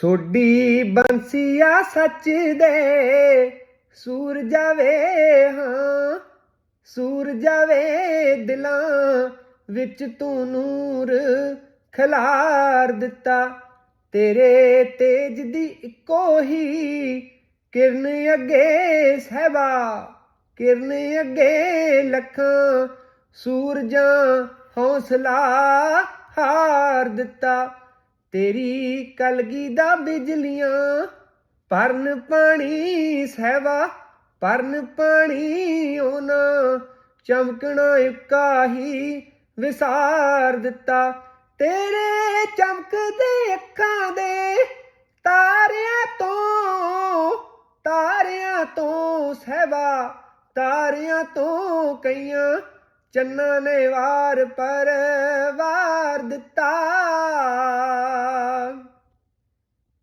ਸੋਡੀ ਬੰਸੀਆ ਸੱਚ ਦੇ, ਸੂਰ ਜਾਵੇ ਹਾਂ, ਸੂਰ ਜਾਵੇ ਦਿਲਾਂ ਵਿੱਚ ਤੂੰ ਨੂਰ ਖਿਲਾਰ ਦਿੱਤਾ। ਤੇਰੇ ਤੇਜ ਦੀ ਇੱਕੋ ਹੀ ਕਿਰਨ ਅੱਗੇ ਸਹਿਬਾ, ਕਿਰਨ ਅੱਗੇ ਲੱਖਾਂ ਸੂਰਜਾਂ ਹੌਸਲਾ ਹਾਰ ਦਿੱਤਾ। ਤੇਰੀ ਕਲਗੀ ਦਾ ਬਿਜਲੀਆਂ ਪਰਨ ਪਾਣੀ ਸਹਿਬਾ ਪਰਨ ਪਾਣੀ ਉਹਨਾਂ ਚਮਕਣਾ ਇੱਕਾ ਹੀ ਵਿਸਾਰ ਦਿੱਤਾ। ਤੇਰੇ ਚਮਕਦੇ ਅੱਖਾਂ ਦੇ ਤਾਰਿਆਂ ਤੋਂ ਤਾਰਿਆਂ ਤੋਂ ਸਹਿਬਾ ਤਾਰਿਆਂ ਤੋਂ ਕਈਆਂ ਚੰਨਾਂ ਨੇ ਵਾਰ ਪਰ ਵਾਰ ਦਿੱਤਾ।